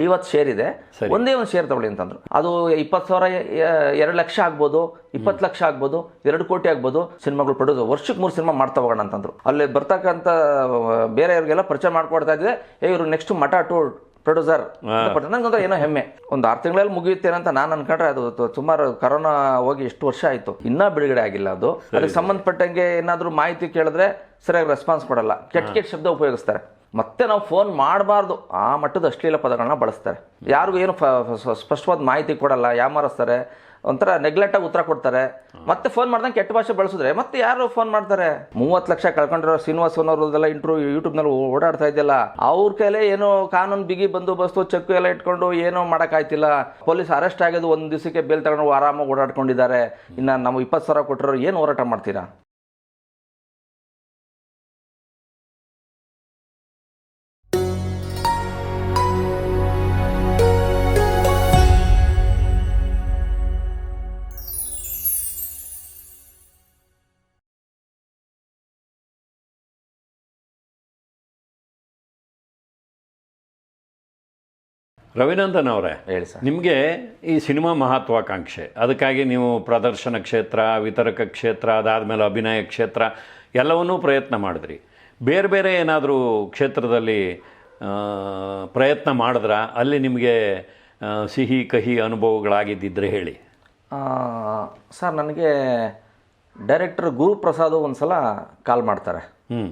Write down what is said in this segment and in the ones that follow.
ಐವತ್ತು ಶೇರ್ ಇದೆ. ಒಂದೇ ಒಂದು ಶೇರ್ ತಗೊಳ್ಳಿ ಅಂತಂದ್ರು. ಅದು ಇಪ್ಪತ್ತು ಸಾವಿರ ಎರಡು ಲಕ್ಷ ಆಗ್ಬೋದು ಇಪ್ಪತ್ತು ಲಕ್ಷ ಆಗ್ಬೋದು ಎರಡು ಕೋಟಿ ಆಗ್ಬೋದು ಸಿನಿಮಾಗಳು ಪ್ರೊಡ್ಯೂಸ್ ವರ್ಷಕ್ಕೆ ಮೂರು ಸಿನಿಮಾ ಮಾಡ್ತಾ ಹೋಗೋಣ ಅಂತಂದ್ರು. ಅಲ್ಲಿ ಬರ್ತಕ್ಕಂಥ ಬೇರೆಯವ್ರಿಗೆಲ್ಲ ಪರಿಚಯ ಮಾಡ್ಕೊಡ್ತಾ ಇದ್ದೆ ಏ ಇವರು ನೆಕ್ಸ್ಟ್ ಮಠ ಟು ಪ್ರೊಡ್ಯೂಸರ್ ನನಗೊಂದು ಏನೋ ಹೆಮ್ಮೆ. ಒಂದು ಆರು ತಿಂಗಳಲ್ಲಿ ಮುಗಿಯುತ್ತೇನಂತ ನಾನು ಅನ್ಕೊಂಡ್ರೆ ಅದು ಸುಮಾರು ಕರೋನಾ ಹೋಗಿ ಎಷ್ಟು ವರ್ಷ ಆಯ್ತು. ಇನ್ನೂ ಬಿಡುಗಡೆ ಆಗಿಲ್ಲ ಅದು. ಅದಕ್ಕೆ ಸಂಬಂಧಪಟ್ಟಂಗೆ ಏನಾದರೂ ಮಾಹಿತಿ ಕೇಳಿದ್ರೆ ಸರಿಯಾಗಿ ರೆಸ್ಪಾನ್ಸ್ ಕೊಡಲ್ಲ. ಕೆಟ್ಟ ಕೆಟ್ಟ ಶಬ್ದ ಉಪಯೋಗಿಸ್ತಾರೆ. ಮತ್ತೆ ನಾವು ಫೋನ್ ಮಾಡಬಾರ್ದು. ಆ ಮಟ್ಟದ ಅಶ್ಲೀಲ ಪದಗಳನ್ನ ಬಳಸ್ತಾರೆ. ಯಾರಿಗೂ ಏನು ಸ್ಪಷ್ಟವಾದ ಮಾಹಿತಿ ಕೊಡಲ್ಲ, ಯಾಮಾರಿಸ್ತಾರೆ, ಒಂಥರ ನೆಗ್ಲೆಕ್ಟಾಗಿ ಉತ್ತರ ಕೊಡ್ತಾರೆ. ಮತ್ತೆ ಫೋನ್ ಮಾಡ್ದಂಗೆ ಕೆಟ್ಟ ಭಾಷೆ ಬಳಸಿದ್ರೆ ಮತ್ತೆ ಯಾರು ಫೋನ್ ಮಾಡ್ತಾರೆ? ಮೂವತ್ತು ಲಕ್ಷ ಕಳ್ಕೊಂಡಿರೋ ಶ್ರೀನಿವಾಸ್ ಅನ್ನೋರ್ದೆಲ್ಲ ಇಂಟ್ರೂ ಯೂಟ್ಯೂಬ್ನಲ್ಲಿ ಓಡಾಡ್ತಾ ಇದೆಯಲ್ಲ, ಅವ್ರ ಕೈಲೇ ಏನೋ ಕಾನೂನು ಬಿಗಿ ಬಂದೋಬಸ್ತು ಚೆಕ್ ಎಲ್ಲ ಇಟ್ಕೊಂಡು ಏನೋ ಮಾಡೋಕ್ಕಾಯ್ತಿಲ್ಲ. ಪೊಲೀಸ್ ಅರೆಸ್ಟ್ ಆಗೋದು ಒಂದು ದಿವಸಕ್ಕೆ ಬೇಲ್ ತಗೊಂಡು ಆರಾಮಾಗಿ ಓಡಾಡ್ಕೊಂಡಿದ್ದಾರೆ. ಇನ್ನು ನಾವು ಇಪ್ಪತ್ತು ಸಾವಿರ ಕೊಟ್ಟರು ಏನು ಹೋರಾಟ ಮಾಡ್ತೀರಾ? ರವಿನಂದನ್ ಅವರೇ ಹೇಳಿ ಸರ್. ನಿಮಗೆ ಈ ಸಿನಿಮಾ ಮಹತ್ವಾಕಾಂಕ್ಷೆ ಅದಕ್ಕಾಗಿ ನೀವು ಪ್ರದರ್ಶನ ಕ್ಷೇತ್ರ ವಿತರಕ ಕ್ಷೇತ್ರ ಅದಾದಮೇಲೆ ಅಭಿನಯ ಕ್ಷೇತ್ರ ಎಲ್ಲವನ್ನೂ ಪ್ರಯತ್ನ ಮಾಡಿದ್ರಿ. ಬೇರೆ ಬೇರೆ ಏನಾದರೂ ಕ್ಷೇತ್ರದಲ್ಲಿ ಪ್ರಯತ್ನ ಮಾಡಿದ್ರ? ಅಲ್ಲಿ ನಿಮಗೆ ಸಿಹಿ ಕಹಿ ಅನುಭವಗಳಾಗಿದ್ದಿದ್ರೆ ಹೇಳಿ. ಸರ್ ನನಗೆ ಡೈರೆಕ್ಟರ್ ಗುರುಪ್ರಸಾದ್ ಒಂದು ಸಲ ಕಾಲ್ ಮಾಡ್ತಾರೆ. ಹ್ಞೂ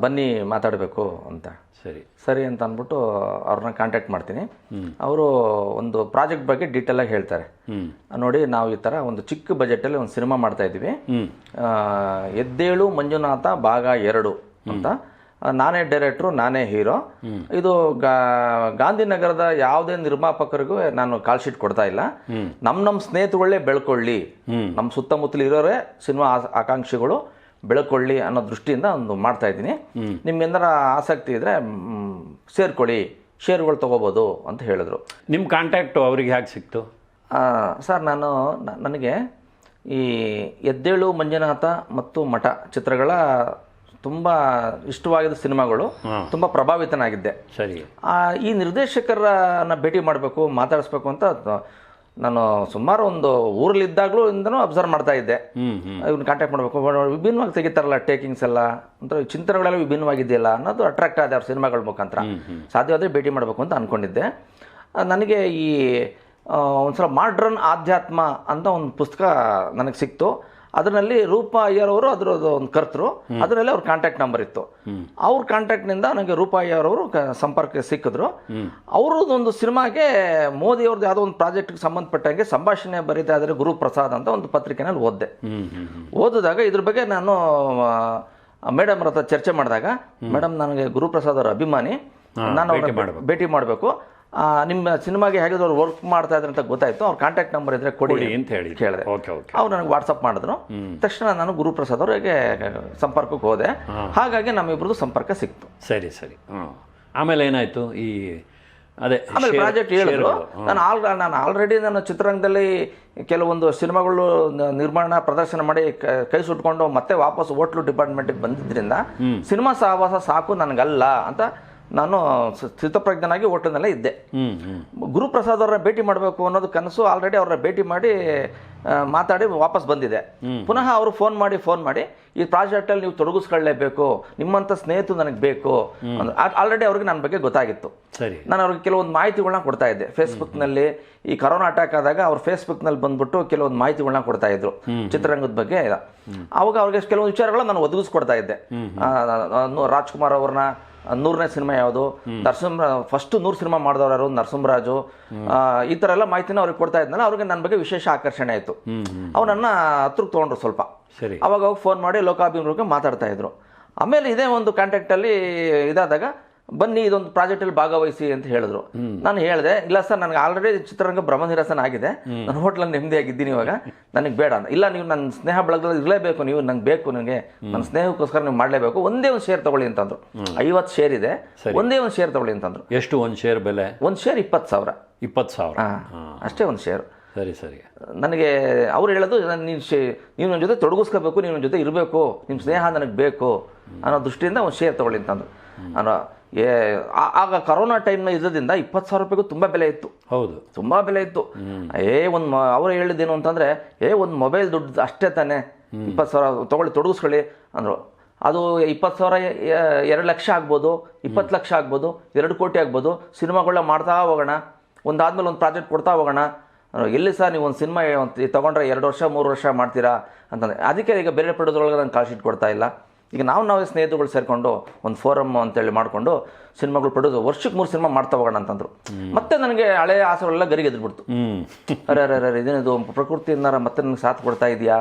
ಬನ್ನಿ ಮಾತಾಡಬೇಕು ಅಂತ. ಸರಿ. ಸರಿ ಅಂತ ಅಂದ್ಬಿಟ್ಟು ಅವ್ರನ್ನ ಕಾಂಟ್ಯಾಕ್ಟ್ ಮಾಡ್ತೀನಿ. ಅವರು ಒಂದು ಪ್ರಾಜೆಕ್ಟ್ ಬಗ್ಗೆ ಡೀಟೇಲಾಗಿ ಹೇಳ್ತಾರೆ. ನೋಡಿ ನಾವು ಈ ಥರ ಒಂದು ಚಿಕ್ಕ ಬಜೆಟಲ್ಲಿ ಒಂದು ಸಿನಿಮಾ ಮಾಡ್ತಾ ಇದ್ದೀವಿ. ಎದ್ದೇಳು ಮಂಜುನಾಥ ಭಾಗ ಎರಡು ಅಂತ. ನಾನೇ ಡೈರೆಕ್ಟ್ರು ನಾನೇ ಹೀರೋ ಇದು ಗಾ- ಗಾಂಧಿನಗರದ ಯಾವುದೇ ನಿರ್ಮಾಪಕರಿಗೂ ನಾನು ಕಾಲ್ ಶೀಟ್ ಕೊಡ್ತಾ ಇಲ್ಲ. ನಮ್ಮ ನಮ್ಮ ಸ್ನೇಹಿತಗಳೇ ಬೆಳ್ಕೊಳ್ಳಿ. ನಮ್ಮ ಸುತ್ತಮುತ್ತಲು ಇರೋರೇ ಸಿನಿಮಾ ಆಕಾಂಕ್ಷಿಗಳು. ಬೆಳ್ಕೊಳ್ಳಿ ಅನ್ನೋ ದೃಷ್ಟಿಯಿಂದ ಒಂದು ಮಾಡ್ತಾ ಇದ್ದೀನಿ. ನಿಮ್ಗೆಂದ್ರ ಆಸಕ್ತಿ ಇದ್ರೆ ಸೇರ್ಕೊಳ್ಳಿ ಶೇರ್ಗಳು ತಗೋಬೋದು ಅಂತ ಹೇಳಿದ್ರು. ನಿಮ್ಮ ಕಾಂಟ್ಯಾಕ್ಟು ಅವ್ರಿಗೆ ಹೇಗೆ ಸಿಕ್ತು? ಸರ್ ನಾನು ನನಗೆ ಈ ಎದ್ದೇಳು ಮಂಜುನಾಥ ಮತ್ತು ಮಠ ಚಿತ್ರಗಳ ತುಂಬ ಇಷ್ಟವಾಗಿದ್ದ ಸಿನಿಮಾಗಳು ತುಂಬ ಪ್ರಭಾವಿತನಾಗಿದ್ದೆ. ಸರಿ. ಆ, ಈ ನಿರ್ದೇಶಕರನ್ನ ಭೇಟಿ ಮಾಡಬೇಕು ಮಾತಾಡಿಸ್ಬೇಕು ಅಂತ ನಾನು ಸುಮಾರು ಒಂದು ಊರಲ್ಲಿದ್ದಾಗಲೂ ಇಂದನೂ ಅಬ್ಸರ್ವ್ ಮಾಡ್ತಾ ಇದ್ದೆ. ಇವ್ನ ಕಾಂಟ್ಯಾಕ್ಟ್ ಮಾಡಬೇಕು. ವಿಭಿನ್ನವಾಗಿ ತೆಗಿತಾರಲ್ಲ ಟೇಕಿಂಗ್ಸ್ ಎಲ್ಲ. ಒಂಥರ ಚಿಂತನೆಗಳೆಲ್ಲ ವಿಭಿನ್ನವಾಗಿದೆಯಲ್ಲ ಅನ್ನೋದು ಅಟ್ರಾಕ್ಟ್ ಆದ ಅವ್ರ ಸಿನಿಮಾಗಳ ಮುಖಾಂತರ. ಸಾಧ್ಯವಾದರೆ ಭೇಟಿ ಮಾಡಬೇಕು ಅಂತ ಅಂದ್ಕೊಂಡಿದ್ದೆ ನನಗೆ ಈ ಒಂದು ಸಲ ಮಾಡ್ರನ್ ಆಧ್ಯಾತ್ಮ ಅಂತ ಒಂದು ಪುಸ್ತಕ ನನಗೆ ಸಿಕ್ತು. ಅದರಲ್ಲಿ ರೂಪಾ ಅಯ್ಯರ್ ಅವರು ಅದರದ್ದು ಒಂದು ಕರ್ತರು. ಅದರಲ್ಲಿ ಅವ್ರ ಕಾಂಟ್ಯಾಕ್ಟ್ ನಂಬರ್ ಇತ್ತು. ಅವ್ರ ಕಾಂಟ್ಯಾಕ್ಟ್ನಿಂದ ನನಗೆ ರೂಪ ಅಯ್ಯರ್ ಅವರು ಸಂಪರ್ಕ ಸಿಕ್ಕಿದ್ರು. ಅವ್ರದ್ದು ಒಂದು ಸಿನಿಮಾಗೆ ಮೋದಿ ಅವ್ರದ್ದು ಯಾವುದೋ ಒಂದು ಪ್ರಾಜೆಕ್ಟ್ಗೆ ಸಂಬಂಧಪಟ್ಟಂಗೆ ಸಂಭಾಷಣೆ ಬರೀತಾ ಇದ್ದಾರೆ ಗುರುಪ್ರಸಾದ್ ಅಂತ ಒಂದು ಪತ್ರಿಕೆನಲ್ಲಿ ಓದ್ದೆ. ಓದಿದಾಗ ಇದ್ರ ಬಗ್ಗೆ ನಾನು ಮೇಡಮ್ ಹತ್ರ ಚರ್ಚೆ ಮಾಡಿದಾಗ ಮೇಡಮ್ ನನಗೆ ಗುರುಪ್ರಸಾದ್ ಅವರ ಅಭಿಮಾನಿ. ನಾನು ಭೇಟಿ ಮಾಡಬೇಕು. ನಿಮ್ಮ ಸಿನಿಮಾಗೆ ಹೇಗಿದ್ರು ಅವ್ರು ವರ್ಕ್ ಮಾಡ್ತಾ ಇದ್ರೆ ಅಂತ ಗೊತ್ತಾಯ್ತು. ಅವ್ರ ಕಾಂಟ್ಯಾಕ್ಟ್ ನಂಬರ್ ಇದ್ರೆ ಕೊಡಿ ಅಂತ ಹೇಳಿ ಕೇಳಿದೆ. ಅವ್ರು ನನಗೆ ವಾಟ್ಸಪ್ ಮಾಡಿದ್ರು. ತಕ್ಷಣ ನಾನು ಗುರುಪ್ರಸಾದ್ ಅವರಿಗೆ ಸಂಪರ್ಕಕ್ಕೆ ಹೋದೆ. ಹಾಗಾಗಿ ನಮ್ಮಿಬ್ರದ್ದು ಸಂಪರ್ಕ ಸಿಕ್ತು. ಸರಿ ಸರಿ. ಆಮೇಲೆ ಏನಾಯ್ತು? ಈ ಅದೇ ಆಮೇಲೆ ಪ್ರಾಜೆಕ್ಟ್ ಹೇಳಿದ್ರು. ನಾನು ಆಲ್ ನಾನು ಆಲ್ರೆಡಿ ನಾನು ಚಿತ್ರರಂಗದಲ್ಲಿ ಕೆಲವೊಂದು ಸಿನಿಮಾಗಳು ನಿರ್ಮಾಣ ಪ್ರದರ್ಶನ ಮಾಡಿ ಕೈ ಸುಟ್ಕೊಂಡು ಮತ್ತೆ ವಾಪಸ್ ಹೋಟ್ಲು ಡಿಪಾರ್ಟ್ಮೆಂಟಿಗೆ ಬಂದಿದ್ದರಿಂದ ಸಿನಿಮಾ ಸಹವಾಸ ಸಾಕು ನನಗಲ್ಲ ಅಂತ ನಾನು ಸ್ಥಿತಪ್ರಜ್ಞನಾಗಿ ಹೋಟೆಲ್ನಲ್ಲೇ ಇದ್ದೆ. ಗುರುಪ್ರಸಾದ್ ಅವರನ್ನ ಭೇಟಿ ಮಾಡಬೇಕು ಅನ್ನೋದು ಕನಸು ಆಲ್ರೆಡಿ ಅವರ ಭೇಟಿ ಮಾಡಿ ಮಾತಾಡಿ ವಾಪಸ್ ಬಂದಿದೆ. ಪುನಃ ಅವರು ಫೋನ್ ಮಾಡಿ ಫೋನ್ ಮಾಡಿ ಈ ಪ್ರಾಜೆಕ್ಟಲ್ಲಿ ನೀವು ತೊಡಗಿಸ್ಕೊಳ್ಳೇಬೇಕು ನಿಮ್ಮಂಥ ಸ್ನೇಹಿತರು ನನಗೆ ಬೇಕು ಆಲ್ರೆಡಿ ಅವ್ರಿಗೆ ನನ್ನ ಬಗ್ಗೆ ಗೊತ್ತಾಗಿತ್ತು. ಸರಿ. ನಾನು ಅವ್ರಿಗೆ ಕೆಲವೊಂದು ಮಾಹಿತಿಗಳನ್ನ ಕೊಡ್ತಾ ಇದ್ದೆ. ಫೇಸ್ಬುಕ್ನಲ್ಲಿ ಈ ಕರೋನಾ ಅಟ್ಯಾಕ್ ಆದಾಗ ಅವ್ರು ಫೇಸ್ಬುಕ್ನಲ್ಲಿ ಬಂದ್ಬಿಟ್ಟು ಕೆಲವೊಂದು ಮಾಹಿತಿಗಳನ್ನ ಕೊಡ್ತಾ ಇದ್ರು. ಚಿತ್ರರಂಗದ ಬಗ್ಗೆ. ಅವಾಗ ಅವ್ರಿಗೆ ಕೆಲವೊಂದು ವಿಚಾರಗಳನ್ನ ನಾನು ಒದಗಿಸ್ಕೊಡ್ತಾ ಇದ್ದೆ. ರಾಜ್ಕುಮಾರ್ ಅವ್ರನ್ನ ನೂರನೇ ಸಿನಿಮಾ ಯಾವುದು? ನರಸಿಂಹ ಫಸ್ಟ್ ನೂರು ಸಿನಿಮಾ ಮಾಡಿದವರು ಯಾರು? ನರಸಿಂಹರಾಜು. ಈ ಥರ ಎಲ್ಲ ಮಾಹಿತಿನ ಅವ್ರಿಗೆ ಕೊಡ್ತಾ ಇದ್ನಲ್ಲ ಅವ್ರಿಗೆ ನನ್ನ ಬಗ್ಗೆ ವಿಶೇಷ ಆಕರ್ಷಣೆ ಆಯಿತು. ಅವನನ್ನ ನನ್ನ ಹತ್ರಕ್ಕೆ ತೊಗೊಂಡ್ರು ಸ್ವಲ್ಪ. ಸರಿ. ಅವಾಗ ಅವಾಗ ಫೋನ್ ಮಾಡಿ ಲೋಕಾಭಿಮುಖ ಮಾತಾಡ್ತಾ ಇದ್ರು. ಆಮೇಲೆ ಇದೇ ಒಂದು ಕಾಂಟ್ಯಾಕ್ಟಲ್ಲಿ ಇದಾದಾಗ ಬನ್ನಿ ಇದೊಂದು ಪ್ರಾಜೆಕ್ಟಲ್ಲಿ ಭಾಗವಹಿಸಿ ಅಂತ ಹೇಳಿದ್ರು. ನಾನು ಹೇಳಿದೆ ಇಲ್ಲ ಸರ್ ನನಗೆ ಆಲ್ರೆಡಿ ಚಿತ್ರರಂಗ ಬ್ರಹ್ಮನಿರಸನ ಆಗಿದೆ. ನಾನು ಹೋಟ್ಲಲ್ಲಿ ನೆಮ್ಮದಿಯಾಗಿದ್ದೀನಿ ಇವಾಗ. ನನಗೆ ಬೇಡ ಅಂತ. ಇಲ್ಲ ನೀವು ನನ್ನ ಸ್ನೇಹ ಬಳಗದಲ್ಲಿ ಇರಲೇಬೇಕು ನೀವು ನಂಗೆ ಬೇಕು ನನಗೆ. ನನ್ನ ಸ್ನೇಹಕ್ಕೋಸ್ಕರ ನೀವು ಮಾಡಲೇಬೇಕು. ಒಂದೇ ಒಂದು ಶೇರ್ ತಗೊಳ್ಳಿ ಅಂತಂದ್ರು ಐವತ್ತು ಶೇರ್ ಇದೆ. ಒಂದೇ ಒಂದು ಶೇರ್ ತಗೊಳ್ಳಿ ಅಂತಂದ್ರು ಎಷ್ಟು ಒಂದು ಶೇರ್ ಬೆಲೆ? ಒಂದು ಶೇರ್ ಇಪ್ಪತ್ತು ಸಾವಿರ. ಇಪ್ಪತ್ತು ಸಾವಿರ. ಅಷ್ಟೇ ಒಂದು ಶೇರ್ ಸರಿ ಸರಿ. ನನಗೆ ಅವ್ರು ಹೇಳೋದು ನಾನು ಶೇ ನೀವು ನನ್ನ ಜೊತೆ ತೊಡಗಿಸ್ಕೋಬೇಕು ನೀವು ನನ್ನ ಜೊತೆ ಇರಬೇಕು. ನಿಮ್ಮ ಸ್ನೇಹ ನನಗೆ ಬೇಕು. ಅನ್ನೋ ದೃಷ್ಟಿಯಿಂದ ಒಂದು ಶೇರ್ ತಗೊಳ್ಳಿ ಅಂತಂದ್ರು ನಾನು ಏ ಆಗ ಕರೋನಾ ನ ಇರೋದ್ರಿಂದ ಇಪ್ಪತ್ತು ಸಾವಿರ ರೂಪಾಯಿಗೂ ತುಂಬಾ ಬೆಲೆ ಇತ್ತು. ಹೌದು. ತುಂಬಾ ಬೆಲೆ ಇತ್ತು. ಏ ಒಂದು ಅವ್ರು ಹೇಳಿದ್ದೇನು ಅಂತಂದ್ರೆ ಏ ಒಂದು ಮೊಬೈಲ್ ದುಡ್ಡು ಅಷ್ಟೇ ತಾನೆ. ಇಪ್ಪತ್ತು ಸಾವಿರ ತಗೊಳ್ಳಿ ತೊಡಗಿಸ್ಕೊಳ್ಳಿ ಅಂದರು. ಅದು ಇಪ್ಪತ್ತು ಸಾವಿರ ಎರಡು ಲಕ್ಷ ಆಗ್ಬೋದು ಇಪ್ಪತ್ತು ಲಕ್ಷ ಆಗ್ಬೋದು ಎರಡು ಕೋಟಿ ಆಗ್ಬೋದು ಸಿನಿಮಾಗಳನ್ನ ಮಾಡ್ತಾ ಹೋಗೋಣ ಒಂದಾದ್ಮೇಲೆ ಒಂದು ಪ್ರಾಜೆಕ್ಟ್ ಕೊಡ್ತಾ ಹೋಗೋಣ. ಅಂದ್ರು, ಎಲ್ಲಿ ಸರ್ ನೀವು ಒಂದು ಸಿನಿಮಾ ತೊಗೊಂಡ್ರೆ ಎರಡು ವರ್ಷ ಮೂರು ವರ್ಷ ಮಾಡ್ತೀರಾ ಅಂತಂದ್ರೆ ಅದಕ್ಕೆ ಈಗ ಬೇರೆ ಪಡೆದೊಳಗೆ ನಾನು ಕಾಲ್ ಶೀಟ್ ಕೊಡ್ತಾ ಇಲ್ಲ. ಈಗ ನಾವು ನಾವೇ ಸ್ನೇಹಿತರುಗಳು ಸೇರಿಕೊಂಡು ಒಂದು ಫೋರಮ್ ಅಂತೇಳಿ ಮಾಡಿಕೊಂಡು ಸಿನಿಮಾಗಳು ಪಡೋದು ವರ್ಷಕ್ಕೆ ಮೂರು ಸಿನಿಮಾ ಮಾಡ್ತಾ ಹೋಗೋಣ ಅಂತಂದ್ರು. ಮತ್ತೆ ನನಗೆ ಹಳೆ ಆಸೆಗಳೆಲ್ಲ ಗರಿಗೆ ಎದ್ಬಿಡ್ತು. ಅರೆ ಅರೆ ಅರೆ ಇದೇನಿದು ಪ್ರಕೃತಿಯಿಂದ ಮತ್ತೆ ನನಗೆ ಸಾಥ್ ಕೊಡ್ತಾ ಇದೆಯಾ?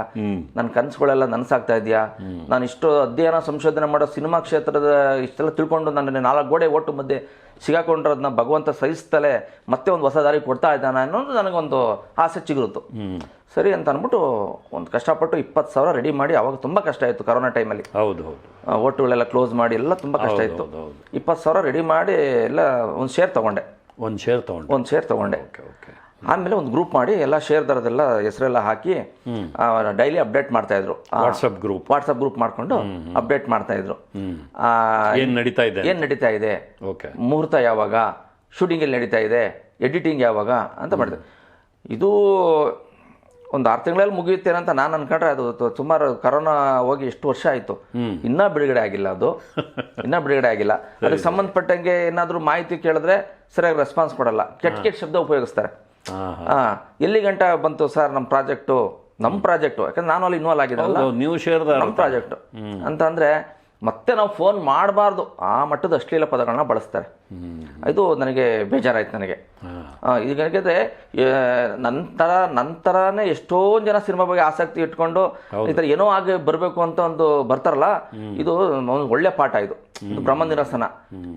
ನನ್ನ ಕನಸುಗಳೆಲ್ಲ ನನಸಾಗ್ತಾ ಇದೆಯಾ? ನಾನು ಇಷ್ಟು ಅಧ್ಯಯನ ಸಂಶೋಧನೆ ಮಾಡೋ ಸಿನಿಮಾ ಕ್ಷೇತ್ರದ ಇಷ್ಟೆಲ್ಲ ತಿಳ್ಕೊಂಡು ನನ್ನ ನಾಲ್ಕು ಗೋಡೆ ಒಟ್ಟು ಮಧ್ಯೆ ಸಿಗಾಕೊಂಡಿರೋದನ್ನ ಭಗವಂತ ಸಹಿಸ್ತಲೇ ಮತ್ತೆ ಒಂದು ಹೊಸ ದಾರಿ ಕೊಡ್ತಾ ಇದ್ದಾನೆ ಅನ್ನೋದು ನನಗೊಂದು ಆಸೆ ಚಿಗುರುತ್ತು ಸರಿ ಅಂತ ಅಂದ್ಬಿಟ್ಟು ಒಂದು ಕಷ್ಟಪಟ್ಟು ಇಪ್ಪತ್ತು ಸಾವಿರ ರೆಡಿ ಮಾಡಿ ಅವಾಗ ತುಂಬ ಕಷ್ಟ ಆಯಿತು ಕರೋನಾ ಟೈಮಲ್ಲಿ ಹೌದು ಹೌದು. ಓಟುಗಳೆಲ್ಲ ಕ್ಲೋಸ್ ಮಾಡಿ ಎಲ್ಲ ತುಂಬ ಕಷ್ಟ ಇತ್ತು. ಇಪ್ಪತ್ತು ಸಾವಿರ ರೆಡಿ ಮಾಡಿ ಎಲ್ಲ ಒಂದು ಶೇರ್ ತೊಗೊಂಡೆ. ಒಂದು ಶೇರ್ ತೊಗೊಂಡು. ಒಂದು ಶೇರ್ ತೊಗೊಂಡೆ. ಆಮೇಲೆ ಒಂದು ಗ್ರೂಪ್ ಮಾಡಿ ಎಲ್ಲ ಶೇರ್ ದರದೆಲ್ಲ ಹೆಸರೆಲ್ಲ ಹಾಕಿ ಡೈಲಿ ಅಪ್ಡೇಟ್ ಮಾಡ್ತಾ ಇದ್ರು. ವಾಟ್ಸಪ್ ಗ್ರೂಪ್ ವಾಟ್ಸಪ್ ಗ್ರೂಪ್ ಮಾಡ್ಕೊಂಡು ಅಪ್ಡೇಟ್ ಮಾಡ್ತಾ ಇದ್ರು. ಏನ್ ನಡೀತಾ ಇದೆ? ಏನು ನಡೀತಾ ಇದೆ? ಓಕೆ. ಮುಹೂರ್ತ ಯಾವಾಗ? ಶೂಟಿಂಗ್ ಎಲ್ಲಿ ನಡೀತಾ ಇದೆ? ಎಡಿಟಿಂಗ್ ಯಾವಾಗ? ಅಂತ ಮಾಡಿದೆ. ಇದು ಒಂದು ಆರು ತಿಂಗಳಲ್ಲಿ ಮುಗಿಯುತ್ತೆ ಅಂತ ನಾನು ಅನ್ಕೊಂಡ್ರೆ ಅದು ತು- ಸುಮಾರು ಕರೋನಾ ಹೋಗಿ ಎಷ್ಟು ವರ್ಷ ಆಯಿತು. ಇನ್ನೂ ಬಿಡುಗಡೆ ಆಗಿಲ್ಲ ಅದು. ಇನ್ನೂ ಬಿಡುಗಡೆ ಆಗಿಲ್ಲ. ಅದಕ್ಕೆ ಸಂಬಂಧಪಟ್ಟಂಗೆ ಏನಾದರೂ ಮಾಹಿತಿ ಕೇಳಿದ್ರೆ ಸರಿಯಾಗಿ ರೆಸ್ಪಾನ್ಸ್ ಕೊಡಲ್ಲ. ಕೆಟ್ಟ ಕೆಟ್ಟ ಶಬ್ದ ಉಪಯೋಗಿಸ್ತಾರೆ. ಹಾಂ ಆ, ಎಲ್ಲಿ ಗಂಟ ಬಂತು ಸರ್ ನಮ್ಮ ಪ್ರಾಜೆಕ್ಟು? ನಮ್ಮ ಪ್ರಾಜೆಕ್ಟು. ಯಾಕಂದ್ರೆ ನಾನು ಅಲ್ಲಿ ಇನ್ವಾಲ್ವ್ ಆಗಿದ್ದಲ್ಲ ಹೌದು ನೀವು ಶೇರ್ದಾರ ನಮ್ಮ ಪ್ರಾಜೆಕ್ಟ್. ಅಂತ ಅಂದ್ರೆ ಮತ್ತೆ ನಾವು ಫೋನ್ ಮಾಡಬಾರ್ದು. ಆ ಮಟ್ಟದ ಅಶ್ಲೀಲ ಪದಗಳನ್ನ ಬಳಸ್ತಾರೆ. ಇದು ನನಗೆ ಬೇಜಾರಾಯ್ತು ನನಗೆ. ಇದು ಈಗ ನಂತರ ನಂತರನೇ ಎಷ್ಟೊಂದು ಜನ ಸಿನಿಮಾ ಬಗ್ಗೆ ಆಸಕ್ತಿ ಇಟ್ಕೊಂಡು ಈ ಥರ ಏನೋ ಆಗಿ ಬರಬೇಕು ಅಂತ ಒಂದು ಬರ್ತಾರಲ್ಲ ಇದು ಒಂದು ಒಳ್ಳೆ ಪಾಠ ಇದು. ಬ್ರಹ್ಮ ನಿರಸನ.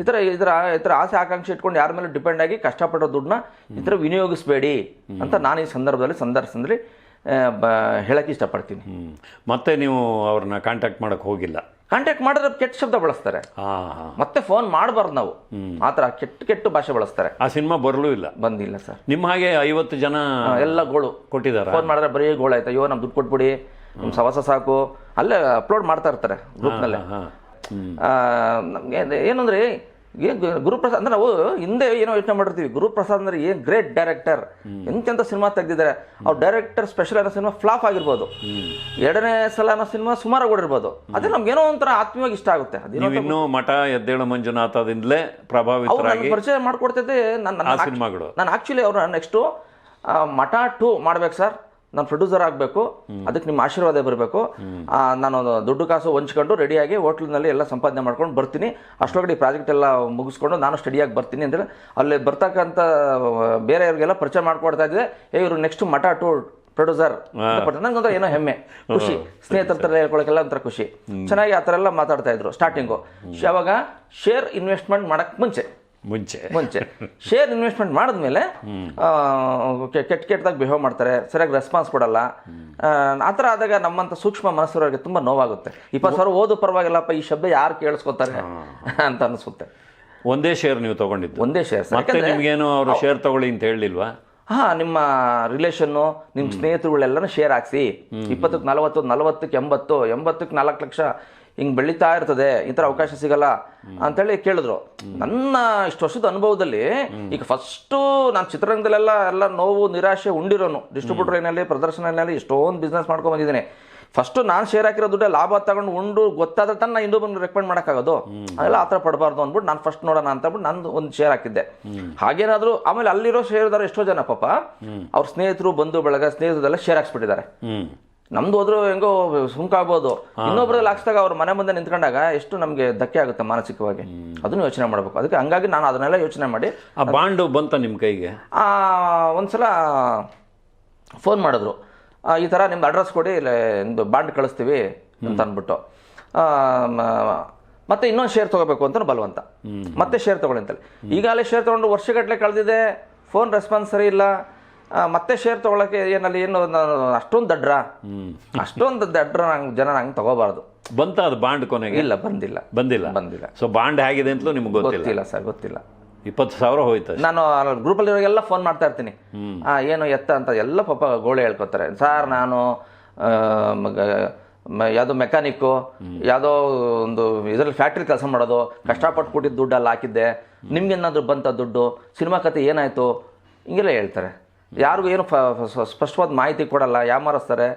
ಈ ಥರ ಇದರ ಈ ಥರ ಆಸೆ ಆಕಾಂಕ್ಷೆ ಇಟ್ಕೊಂಡು ಯಾರ ಮೇಲೆ ಡಿಪೆಂಡ್ ಆಗಿ ಕಷ್ಟಪಡೋ ದುಡ್ಡನ್ನ ಈ ಥರ ವಿನಿಯೋಗಿಸಬೇಡಿ ಅಂತ ನಾನು ಈ ಸಂದರ್ಭದಲ್ಲಿ ಸಂದರ್ಶನದಲ್ಲಿ ಹೇಳಕ್ಕೆ ಇಷ್ಟಪಡ್ತೀನಿ. ಮತ್ತೆ ನೀವು ಅವ್ರನ್ನ ಕಾಂಟ್ಯಾಕ್ಟ್ ಮಾಡಕ್ ಹೋಗಿಲ್ಲ. ಕಾಂಟ್ಯಾಕ್ಟ್ ಮಾಡಿದ್ರೆ ಕೆಟ್ಟ ಶಬ್ದ ಬಳಸ್ತಾರೆ. ಮತ್ತೆ ಫೋನ್ ಮಾಡಬಾರ್ದು ನಾವು. ಆ ಥರ ಕೆಟ್ಟ ಕೆಟ್ಟ ಭಾಷೆ ಬಳಸ್ತಾರೆ. ಆ ಸಿನಿಮಾ ಬರಲೂ ಇಲ್ಲ. ಬಂದಿಲ್ಲ ಸರ್. ನಿಮ್ಮ ಹಾಗೆ ಐವತ್ತು ಜನ ಎಲ್ಲ ಗೋಳು. ಕೊಟ್ಟಿದ್ದಾರೆ ಫೋನ್ ಮಾಡಿದ್ರೆ ಬರೀ ಗೋಳು ಆಯ್ತು. ಅಯ್ಯೋ ನಮ್ಮ ದುಡ್ಡು ಕೊಟ್ಬಿಡಿ. ನಮ್ಮ ಸವಸ ಸಾಕು. ಅಲ್ಲೇ ಅಪ್ಲೋಡ್ ಮಾಡ್ತಾ ಇರ್ತಾರೆ ಗ್ರೂಪ್ನಲ್ಲೇ ಏನಂದ್ರೆ ಏನ್ ಗುರುಪ್ರಸಾದ್ ಅಂದ್ರೆ ನಾವು ಹಿಂದೆ ಏನೋ ಯೋಚನೆ ಮಾಡಿರ್ತೀವಿ. ಗುರುಪ್ರಸಾದ್ ಅಂದ್ರೆ ಏನ್ ಗ್ರೇಟ್ ಡೈರೆಕ್ಟರ್ ಎಂತೆಂತ ಸಿನಿಮಾ ತೆಗೆದಿದ್ದಾರೆ. ಅವ್ರ ಡೈರೆಕ್ಟರ್ ಸ್ಪೆಷಲ್ ಅನ್ನೋ ಸಿನಿಮಾ ಫ್ಲಾಪ್ ಆಗಿರ್ಬೋದು. ಎರಡನೇ ಸಲ ಅನ್ನೋ ಸಿನಿಮಾ ಸುಮಾರು ಓಡಿರ್ಬೋದು ಅದೇ ನಮ್ಗೆ ಏನೋ ಒಂಥರ ಆತ್ಮೀಯವಾಗಿ ಇಷ್ಟ ಆಗುತ್ತೆ. ಇನ್ನೂ ಮಠ ಎದ್ದೇಳು ಮಂಜುನಾಥದಿಂದಲೇ ಪ್ರಭಾವಿತರಾಗಿ ಪರಿಚಯ ಮಾಡ್ಕೊಡ್ತಿದ್ದೆ. ನನ್ನ ಸಿನಿಮಾಗಳು. ನಾನು ಆಕ್ಚುಲಿ ಅವ್ರ ನೆಕ್ಸ್ಟು ಮಠ ಟು ಮಾಡ್ಬೇಕು ಸರ್ ನಾನು ಪ್ರೊಡ್ಯೂಸರ್ ಆಗಬೇಕು ಅದಕ್ಕೆ ನಿಮ್ಮ ಆಶೀರ್ವಾದ ಬರಬೇಕು. ನಾನು ದುಡ್ಡು ಕಾಸು ಹೊಂಚ್ಕೊಂಡು ರೆಡಿಯಾಗಿ ಹೋಟ್ಲಿನಲ್ಲಿ ಎಲ್ಲ ಸಂಪಾದನೆ ಮಾಡ್ಕೊಂಡು ಬರ್ತೀನಿ. ಅಷ್ಟೊಳಗಡೆ ಈ ಪ್ರಾಜೆಕ್ಟ್ ಎಲ್ಲ ಮುಗಿಸ್ಕೊಂಡು ನಾನು ಸ್ಟಡಿಯಾಗಿ ಬರ್ತೀನಿ ಅಂದರೆ ಅಲ್ಲಿ ಬರ್ತಕ್ಕಂಥ ಬೇರೆಯವ್ರಿಗೆಲ್ಲ ಪರಿಚಯ ಮಾಡ್ಕೊಡ್ತಾ ಇದ್ದೆ. ಏ ಇವರು ನೆಕ್ಸ್ಟ್ ಮಠ ಟು ಪ್ರೊಡ್ಯೂಸರ್ ನಂಗೊಂಥರ ಏನೋ ಹೆಮ್ಮೆ. ಖುಷಿ. ಸ್ನೇಹಿತರ ಥರ ಹೇಳ್ಕೊಳಕ್ಕೆಲ್ಲ ಒಂಥರ ಖುಷಿ. ಚೆನ್ನಾಗಿ ಆ ಥರ ಎಲ್ಲ ಮಾತಾಡ್ತಾ ಇದ್ರು ಸ್ಟಾರ್ಟಿಂಗು ಯಾವಾಗ ಶೇರ್ ಇನ್ವೆಸ್ಟ್ಮೆಂಟ್ ಮಾಡೋಕ್ಕೆ ಮುಂಚೆ. ಮುಂಚೆ. ಮುಂಚೆ. ಶೇರ್ ಇನ್ವೆಸ್ಟ್ಮೆಂಟ್ ಮಾಡಿದ್ಮೇಲೆ ಕೆಟ್ಟ ಕೆಟ್ಟದಾಗ ಬಿಹೇವ್ ಮಾಡ್ತಾರೆ ಸರಿಯಾಗಿ ರೆಸ್ಪಾನ್ಸ್ ಕೊಡಲ್ಲ. ಆ, ಥರ ಆದಾಗ ನಮ್ಮಂಥ ಸೂಕ್ಷ್ಮ ಮನಸ್ಸರವರಿಗೆ ತುಂಬ ನೋವಾಗುತ್ತೆ. ಇಪ್ಪತ್ತು ಸಾವಿರ ಓದು ಪರವಾಗಿಲ್ಲಪ್ಪ ಈ ಶಬ್ದ ಯಾರು ಕೇಳಿಸ್ಕೊತಾರೆ ಅಂತ ಅನಿಸುತ್ತೆ. ಒಂದೇ ಶೇರ್ ನೀವು ತಗೊಂಡಿದ್ದು. ಒಂದೇ ಶೇರ್ ಮತ್ತೆ ನಿಮ್ಗೇನು ಅವರು ಶೇರ್ ತಗೊಳ್ಳಿ ಅಂತ ಹೇಳಿಲ್ವಾ? ಹಾ ನಿಮ್ಮ ರಿಲೇಷನ್ನು ನಿಮ್ಮ ಸ್ನೇಹಿತರುಗಳೆಲ್ಲನೂ ಶೇರ್ ಹಾಕ್ಸಿ. ಇಪ್ಪತ್ತಕ್ಕೆ ನಲವತ್ತು ನಲವತ್ತಕ್ಕೆ ಎಂಬತ್ತು ಎಂಬತ್ತಕ್ಕೆ ನಾಲ್ಕು ಲಕ್ಷ ಹಿಂಗೆ ಬೆಳೀತಾ ಇರ್ತದೆ ಈ ಥರ ಅವಕಾಶ ಸಿಗಲ್ಲ ಅಂತೇಳಿ ಕೇಳಿದ್ರು. ನನ್ನ ಇಷ್ಟು ವರ್ಷದ ಅನುಭವದಲ್ಲಿ ಈಗ ಫಸ್ಟು ನಾನು ಚಿತ್ರರಂಗದಲ್ಲೆಲ್ಲ ಎಲ್ಲ ನೋವು ನಿರಾಶೆ ಉಂಡಿರೋನು. ಡಿಸ್ಟ್ರಿಬ್ಯೂಟರ್ ಏನಲ್ಲಿ ಪ್ರದರ್ಶನಲ್ಲಿ ಎಷ್ಟೊಂದು ಬಿಸ್ನೆಸ್ ಮಾಡ್ಕೊಂಡು ಬಂದಿದ್ದೀನಿ. ಫಸ್ಟು ನಾನು ಶೇರ್ ಹಾಕಿರೋ ದುಡ್ಡೆ ಲಾಭ ತಗೊಂಡು ಉಂಡು ಗೊತ್ತಾದ್ರೆ ತನ್ನ ನಾನು ಇನ್ನೊಬ್ಬನ ರೆಕಮೆಂಡ್ ಮಾಡೋಕ್ಕಾಗೋದು. ಅದೆಲ್ಲ ಆ ಥರ ಪಡಬಾರ್ದು ಅಂದ್ಬಿಟ್ಟು ನಾನು ಫಸ್ಟ್ ನೋಡೋಣ ಅಂತ ಅಂದ್ಬಿಟ್ಟು ನಂದು ಒಂದು ಶೇರ್ ಹಾಕಿದ್ದೆ. ಹಾಗೇನಾದರೂ ಆಮೇಲೆ ಅಲ್ಲಿರೋ ಶೇರ್ದಾರ ಎಷ್ಟೋ ಜನ ಪಾಪ ಅವ್ರ ಸ್ನೇಹಿತರು ಬಂಧು ಬಳಗ ಸ್ನೇಹಿತರೆಲ್ಲ ಶೇರ್ ಹಾಕ್ಸ್ಬಿಟ್ಟಿದ್ದಾರೆ. ನಮ್ದು ಹೋದ್ರು ಹೆಂಗೋ ಸುಮ್ಕಾಗ್ಬೋದು. ಇನ್ನೊಬ್ರಲ್ಲಿ ಹಾಕ್ಸ್ದಾಗ ಅವ್ರ ಮನೆ ಮುಂದೆ ನಿಂತ್ಕೊಂಡಾಗ ಎಷ್ಟು ನಮಗೆ ಧಕ್ಕೆ ಆಗುತ್ತೆ ಮಾನಸಿಕವಾಗಿ. ಅದನ್ನು ಯೋಚನೆ ಮಾಡಬೇಕು. ಅದಕ್ಕೆ ಹಂಗಾಗಿ ನಾನು ಅದನ್ನೆಲ್ಲ ಯೋಚನೆ ಮಾಡಿ ಆ ಬಾಂಡು ಬಂತ ನಿಮ್ಮ ಕೈಗೆ? ಆ, ಒಂದ್ಸಲ ಫೋನ್ ಮಾಡಿದ್ರು. ಈ ಥರ ನಿಮ್ದು ಅಡ್ರೆಸ್ ಕೊಡಿ ಇಲ್ಲ ನಿಮ್ದು ಬಾಂಡ್ ಕಳಿಸ್ತೀವಿ ಅಂತ ಅಂದ್ಬಿಟ್ಟು. ಮತ್ತೆ ಇನ್ನೊಂದು ಶೇರ್ ತೊಗೋಬೇಕು ಅಂತ ಬಲವಂತ. ಮತ್ತೆ ಶೇರ್ ತೊಗೊಳ್ಳಿ ಅಂತಲ್ಲಿ ಈಗಾಗಲೇ ಶೇರ್ ತೊಗೊಂಡು ವರ್ಷಗಟ್ಟಲೆ ಕಳೆದಿದೆ. ಫೋನ್ ರೆಸ್ಪಾನ್ಸ್ ಸರಿ ಇಲ್ಲ. ಮತ್ತೆ ಶೇರ್ ತೊಗೊಳಕ್ಕೆ ಏನಲ್ಲಿ ಏನು ನಾನು ಅಷ್ಟೊಂದು ದಡ್ರ? ಅಷ್ಟೊಂದು ದಡ್ರ ನಂಗೆ ಜನ ನಂಗೆ ತಗೋಬಾರ್ದು. ಬಂತ ಅದು ಬಾಂಡ್ ಕೊನೆಗೆ? ಇಲ್ಲ ಬಂದಿಲ್ಲ. ಬಂದಿಲ್ಲ. ಬಂದಿಲ್ಲ. ಸೊ ಬಾಂಡ್ ಹೇಗಿದೆ ಅಂತಲೂ ನಿಮ್ಗೆ ಗೊತ್ತಿಲ್ಲ? ಸರ್ ಗೊತ್ತಿಲ್ಲ. ಇಪ್ಪತ್ತು ಸಾವಿರ ಹೋಯ್ತು ನಾನು ಎಲ್ಲ ಫೋನ್ ಮಾಡ್ತಾ ಇರ್ತೀನಿ. ಏನು ಎತ್ತ ಅಂತ ಎಲ್ಲ ಪಾಪ ಗೋಳೆ ಹೇಳ್ಕೊತಾರೆ. ಸರ್ ನಾನು ಯಾವುದೋ ಮೆಕ್ಯಾನಿಕ್ಕು ಯಾವುದೋ ಒಂದು ಇದರಲ್ಲಿ ಫ್ಯಾಕ್ಟ್ರಿ ಕೆಲಸ ಮಾಡೋದು ಕಷ್ಟಪಟ್ಟು ಕೊಟ್ಟಿದ್ದು ದುಡ್ಡು ಅಲ್ಲಿ ಹಾಕಿದ್ದೆ ನಿಮ್ಗೇನಾದ್ರೂ ಬಂತ ದುಡ್ಡು? ಸಿನಿಮಾ ಕತೆ ಏನಾಯಿತು? ಹಿಂಗೆಲ್ಲ ಹೇಳ್ತಾರೆ. ಯಾರಿಗೂ ಏನು ಸ್ಪಷ್ಟವಾದ ಮಾಹಿತಿ ಕೊಡಲ್ಲ ಯಾಮಾರಿಸ್ತಾರೆ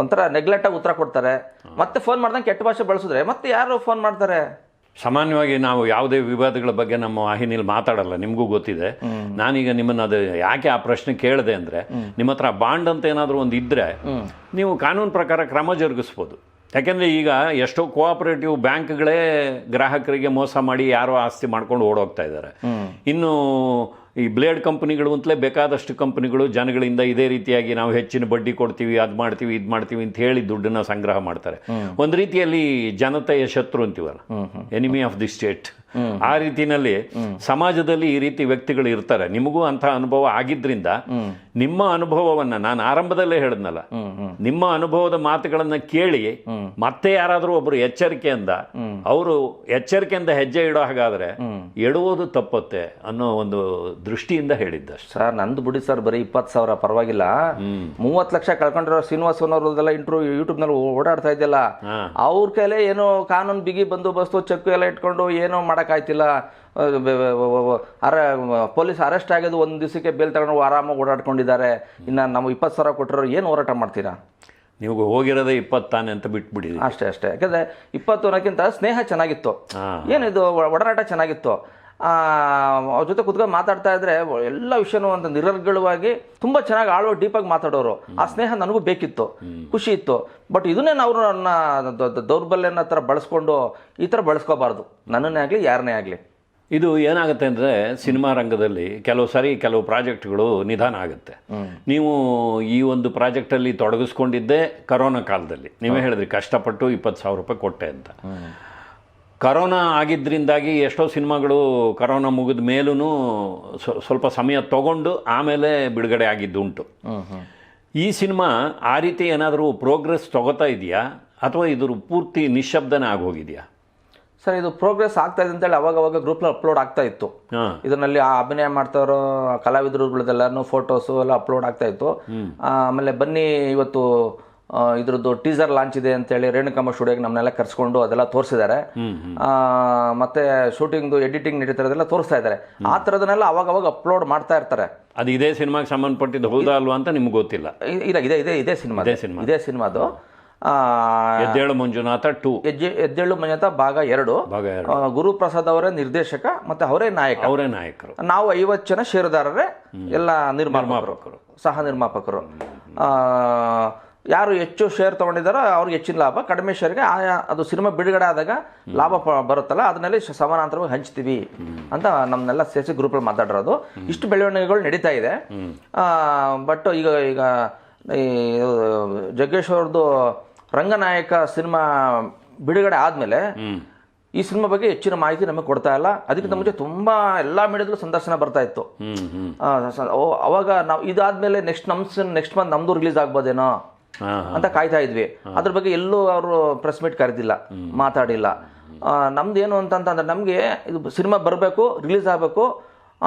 ಒಂಥರ ನೆಗ್ಲೆಕ್ಟಾಗಿ ಉತ್ತರ ಕೊಡ್ತಾರೆ. ಮತ್ತೆ ಫೋನ್ ಮಾಡ್ದಂಗೆ ಕೆಟ್ಟ ಭಾಷೆ ಬಳಸಿದ್ರೆ ಮತ್ತೆ ಯಾರು ಫೋನ್ ಮಾಡ್ತಾರೆ? ಸಾಮಾನ್ಯವಾಗಿ ನಾವು ಯಾವುದೇ ವಿವಾದಗಳ ಬಗ್ಗೆ ನಮ್ಮ ವಾಹಿನಿಯಲ್ಲಿ ಮಾತಾಡಲ್ಲ ನಿಮಗೂ ಗೊತ್ತಿದೆ. ನಾನೀಗ ನಿಮ್ಮನ್ನು ಅದು ಯಾಕೆ ಆ ಪ್ರಶ್ನೆ ಕೇಳಿದೆ ಅಂದರೆ ನಿಮ್ಮ ಹತ್ರ ಬಾಂಡ್ ಅಂತ ಏನಾದರೂ ಒಂದು ಇದ್ದರೆ ನೀವು ಕಾನೂನು ಪ್ರಕಾರ ಕ್ರಮ ಜರುಗಿಸ್ಬೋದು. ಯಾಕೆಂದರೆ ಈಗ ಎಷ್ಟೋ ಕೋಆಪರೇಟಿವ್ ಬ್ಯಾಂಕ್ಗಳೇ ಗ್ರಾಹಕರಿಗೆ ಮೋಸ ಮಾಡಿ ಯಾರೋ ಆಸ್ತಿ ಮಾಡ್ಕೊಂಡು ಓಡೋಗ್ತಾ ಇದ್ದಾರೆ. ಇನ್ನು ಈ ಬ್ಲೇಡ್ ಕಂಪನಿಗಳು ಅಂತಲೇ ಬೇಕಾದಷ್ಟು ಕಂಪನಿಗಳು ಜನಗಳಿಂದ ಇದೇ ರೀತಿಯಾಗಿ ನಾವು ಹೆಚ್ಚಿನ ಬಡ್ಡಿ ಕೊಡ್ತೀವಿ ಅದು ಮಾಡ್ತೀವಿ ಇದು ಮಾಡ್ತೀವಿ ಅಂತ ಹೇಳಿ ದುಡ್ಡನ್ನ ಸಂಗ್ರಹ ಮಾಡ್ತಾರೆ. ಒಂದು ರೀತಿಯಲ್ಲಿ ಜನತೆಯ ಶತ್ರು ಅಂತೀವಲ್ಲ? ಎನಿಮಿ ಆಫ್ ದಿ ಸ್ಟೇಟ್ ಆ ರೀತಿನಲ್ಲಿ ಸಮಾಜದಲ್ಲಿ ಈ ರೀತಿ ವ್ಯಕ್ತಿಗಳು ಇರ್ತಾರೆ. ನಿಮಗೂ ಅಂತ ಅನುಭವ ಆಗಿದ್ರಿಂದ ನಿಮ್ಮ ಅನುಭವವನ್ನ ನಾನು ಆರಂಭದಲ್ಲೇ ಹೇಳಿದ್ನಲ್ಲ. ನಿಮ್ಮ ಅನುಭವದ ಮಾತುಗಳನ್ನ ಕೇಳಿ ಮತ್ತೆ ಯಾರಾದರೂ ಒಬ್ಬರು ಎಚ್ಚರಿಕೆಯಿಂದ ಅವರು ಎಚ್ಚರಿಕೆಯಿಂದ ಹೆಜ್ಜೆ ಇಡೋ ಹಾಗಾದ್ರೆ ಎಡುವುದು ತಪ್ಪತ್ತೆ ಅನ್ನೋ ಒಂದು ದೃಷ್ಟಿಯಿಂದ ಹೇಳಿದ್ದ ಸರ್ ನಂದು ಬಿಡಿ ಸರ್ ಬರೀ ಇಪ್ಪತ್ತು ಸಾವಿರ ಪರವಾಗಿಲ್ಲ. ಮೂವತ್ತು ಲಕ್ಷ ಕಳ್ಕೊಂಡಿರೋ ಶ್ರೀನಿವಾಸನ್ ಅವ್ರದ್ದೆಲ್ಲ ಇಂಟರ್ವ್ಯೂ ಯೂಟ್ಯೂಬ್ನಲ್ಲಿ ಓಡಾಡ್ತಾ ಇದೆಯಲ್ಲ. ಅವ್ರ ಕೈಲೇ ಏನೋ ಕಾನೂನು ಬಿಗಿ ಬಂದೋಬಸ್ತು ಚೆಕ್ ಎಲ್ಲ ಇಟ್ಕೊಂಡು ಏನೋ ಮಾಡೋಕ್ಕಾಯ್ತಿಲ್ಲ. ಅರ ಪೊಲೀಸ್ ಅರೆಸ್ಟ್ ಆಗೋದು ಒಂದು ದಿವಸಕ್ಕೆ ಬೇಲ್ ತಗೊಂಡು ಆರಾಮಾಗಿ ಓಡಾಡ್ಕೊಂಡಿದ್ದಾರೆ. ಇನ್ನು ನಾವು ಇಪ್ಪತ್ತು ಸಾವಿರ ಕೊಟ್ಟಿರೋ ಏನು ಹೋರಾಟ ಮಾಡ್ತೀರಾ? ನೀವು ಹೋಗಿರೋದೇ ಇಪ್ಪತ್ತಾನೆ ಅಂತ ಬಿಟ್ಬಿಡಿ ಅಷ್ಟೇ ಅಷ್ಟೇ. ಯಾಕಂದರೆ ಇಪ್ಪತ್ತು ಅನ್ನೋಕ್ಕಿಂತ ಸ್ನೇಹ ಚೆನ್ನಾಗಿತ್ತು. ಏನಿದು ಒಡನಾಟ ಚೆನ್ನಾಗಿತ್ತು. ಅವ್ರ ಜೊತೆ ಕುತ್ಕೊಂಡು ಮಾತಾಡ್ತಾ ಇದ್ರೆ ಎಲ್ಲ ವಿಷಯನೂ ಒಂದು ನಿರರ್ಗಳವಾಗಿ ತುಂಬ ಚೆನ್ನಾಗಿ ಆಳೋ ಡೀಪಾಗಿ ಮಾತಾಡೋರು. ಆ ಸ್ನೇಹ ನನಗೂ ಬೇಕಿತ್ತು. ಖುಷಿ ಇತ್ತು. ಬಟ್ ಇದನ್ನೇ ನಾವು ನನ್ನ ದೌರ್ಬಲ್ಯನ ಥರ ಬಳಸ್ಕೊಂಡು ಈ ಥರ ಬಳಸ್ಕೋಬಾರ್ದು. ನನ್ನನ್ನೇ ಆಗಲಿ ಯಾರನ್ನೇ ಆಗಲಿ. ಇದು ಏನಾಗುತ್ತೆ ಅಂದರೆ ಸಿನಿಮಾ ರಂಗದಲ್ಲಿ ಕೆಲವು ಸಾರಿ ಕೆಲವು ಪ್ರಾಜೆಕ್ಟ್ಗಳು ನಿಧಾನ ಆಗುತ್ತೆ. ನೀವು ಈ ಒಂದು ಪ್ರಾಜೆಕ್ಟಲ್ಲಿ ತೊಡಗಿಸ್ಕೊಂಡಿದ್ದೆ ಕರೋನಾ ಕಾಲದಲ್ಲಿ. ನೀವೇ ಹೇಳಿದ್ರಿ ಕಷ್ಟಪಟ್ಟು ಇಪ್ಪತ್ತು ಸಾವಿರ ರೂಪಾಯಿ ಕೊಟ್ಟೆ ಅಂತ. ಕರೋನಾ ಆಗಿದ್ದರಿಂದಾಗಿ ಎಷ್ಟೋ ಸಿನಿಮಾಗಳು ಕರೋನಾ ಮುಗಿದ ಮೇಲೂ ಸ್ವಲ್ಪ ಸಮಯ ತಗೊಂಡು ಆಮೇಲೆ ಬಿಡುಗಡೆ ಆಗಿದ್ದುಂಟು. ಈ ಸಿನಿಮಾ ಆ ರೀತಿ ಏನಾದರೂ ಪ್ರೋಗ್ರೆಸ್ ತಗೋತಾ ಇದೆಯಾ? ಅಥವಾ ಇದ್ರ ಪೂರ್ತಿ ನಿಶಬ್ದನೇ ಆಗೋಗಿದೆಯಾ? ಸರ್ ಇದು ಪ್ರೋಗ್ರೆಸ್ ಆಗ್ತಾ ಇದೆ ಅಂತೇಳಿ ಅವಾಗ ಅವಾಗ ಗ್ರೂಪ್ನಲ್ಲಿ ಅಪ್ಲೋಡ್ ಆಗ್ತಾ ಇತ್ತು. ಹಾಂ. ಇದರಲ್ಲಿ ಆ ಅಭಿನಯ ಮಾಡ್ತಾ ಇರೋ ಕಲಾವಿದರುಗಳದೆಲ್ಲನೂ ಫೋಟೋಸು ಎಲ್ಲ ಅಪ್ಲೋಡ್ ಆಗ್ತಾ ಇತ್ತು. ಆಮೇಲೆ ಬನ್ನಿ ಇವತ್ತು ಇದ್ರದ್ದು ಟೀಸರ್ ಲಾಂಚ್ ಇದೆ ಅಂತೇಳಿ ರೇಣುಕಮ್ಮ ಸ್ಟುಡಿಯೋಗೆ ನಮ್ಮನ್ನೆಲ್ಲ ಕರ್ಸ್ಕೊಂಡು ಅದೆಲ್ಲ ತೋರಿಸಿದ್ದಾರೆ. ಮತ್ತೆ ಶೂಟಿಂಗ್ದು ಎಡಿಟಿಂಗ್ ನಡೀತಾರದೆಲ್ಲ ತೋರಿಸ್ತಾ ಇದ್ದಾರೆ. ಆ ಥರದನ್ನೆಲ್ಲ ಅವಾಗ ಅವಾಗ ಅಪ್ಲೋಡ್ ಮಾಡ್ತಾ ಇರ್ತಾರೆ. ಅದು ಇದೇ ಸಿನಿಮಾಗೆ ಸಂಬಂಧಪಟ್ಟಿದ್ದು ಹೌದಾ ಅಲ್ವಾ ಅಂತ ನಿಮ್ಗೆ ಗೊತ್ತಿಲ್ಲ. ಇಲ್ಲ ಇದೆ ಇದೆ ಇದೇ ಸಿನಿಮಾ ಇದೇ ಸಿನಿಮಾ. ಇದೇ ಸಿನಿಮಾದು. ಎದ್ದೇಳು ಮಂಜುನಾಥ ಟು. ಎದ್ದೇಳು ಮಂಜುನಾಥ ಭಾಗ ಎರಡು. ಗುರುಪ್ರಸಾದ್ ಅವರೇ ನಿರ್ದೇಶಕ ಮತ್ತೆ ಅವರೇ ನಾಯಕ. ಅವರೇ ನಾಯಕರು. ನಾವು ಐವತ್ತು ಜನ ಷೇರುದಾರರೇ ಎಲ್ಲ ನಿರ್ಮಾಪಕರು. ಸಹ ನಿರ್ಮಾಪಕರು. ಆ, ಯಾರು ಹೆಚ್ಚು ಶೇರ್ ತೊಗೊಂಡಿದ್ದಾರೋ ಅವ್ರಿಗೆ ಹೆಚ್ಚಿನ ಲಾಭ ಕಡಿಮೆ ಶೇರ್ಗೆ ಆಯಾ ಅದು ಸಿನಿಮಾ ಬಿಡುಗಡೆ ಆದಾಗ ಲಾಭ ಪ- ಬರುತ್ತಲ್ಲ ಅದನ್ನಲ್ಲಿ ಸಮಾನಾಂತರವಾಗಿ ಹಂಚ್ತೀವಿ ಅಂತ ನಮ್ಮನ್ನೆಲ್ಲ ಸೇರಿಸಿ ಗ್ರೂಪಲ್ಲಿ ಮಾತಾಡಿರೋದು. ಇಷ್ಟು ಬೆಳವಣಿಗೆಗಳು ನಡೀತಾ ಇದೆ. ಬಟ್ ಈಗ ಈಗ ಈ ಜಗ್ಗೇಶ್ ಅವ್ರದ್ದು ರಂಗನಾಯಕ ಸಿನಿಮಾ ಬಿಡುಗಡೆ ಆದಮೇಲೆ ಈ ಸಿನಿಮಾ ಬಗ್ಗೆ ಹೆಚ್ಚಿನ ಮಾಹಿತಿ ನಮಗೆ ಕೊಡ್ತಾ ಇಲ್ಲ. ಅದಕ್ಕಿಂತ ಮುಂಚೆ ತುಂಬಾ ಎಲ್ಲ ಮೀಡಿಯಾದಲ್ಲೂ ಸಂದರ್ಶನ ಬರ್ತಾ ಇತ್ತು. ಅವಾಗ ನಾವು ಇದಾದ್ಮೇಲೆ ನೆಕ್ಸ್ಟ್ ನಮ್ಸ್ ನೆಕ್ಸ್ಟ್ ಮಂತ್ ನಮ್ದು ರಿಲೀಸ್ ಆಗ್ಬೋದೇನೋ? ಅಂತ ಕಾಯ್ತಾ ಇದ್ವಿ. ಅದ್ರ ಬಗ್ಗೆ ಎಲ್ಲೂ ಅವರು ಪ್ರೆಸ್ ಮೀಟ್ ಕರೆದಿಲ್ಲ ಮಾತಾಡಿಲ್ಲ. ನಮ್ದು ಏನು ಅಂತಂತಂದ್ರೆ ನಮಗೆ ಇದು ಸಿನಿಮಾ ಬರಬೇಕು ರಿಲೀಸ್ ಆಗಬೇಕು.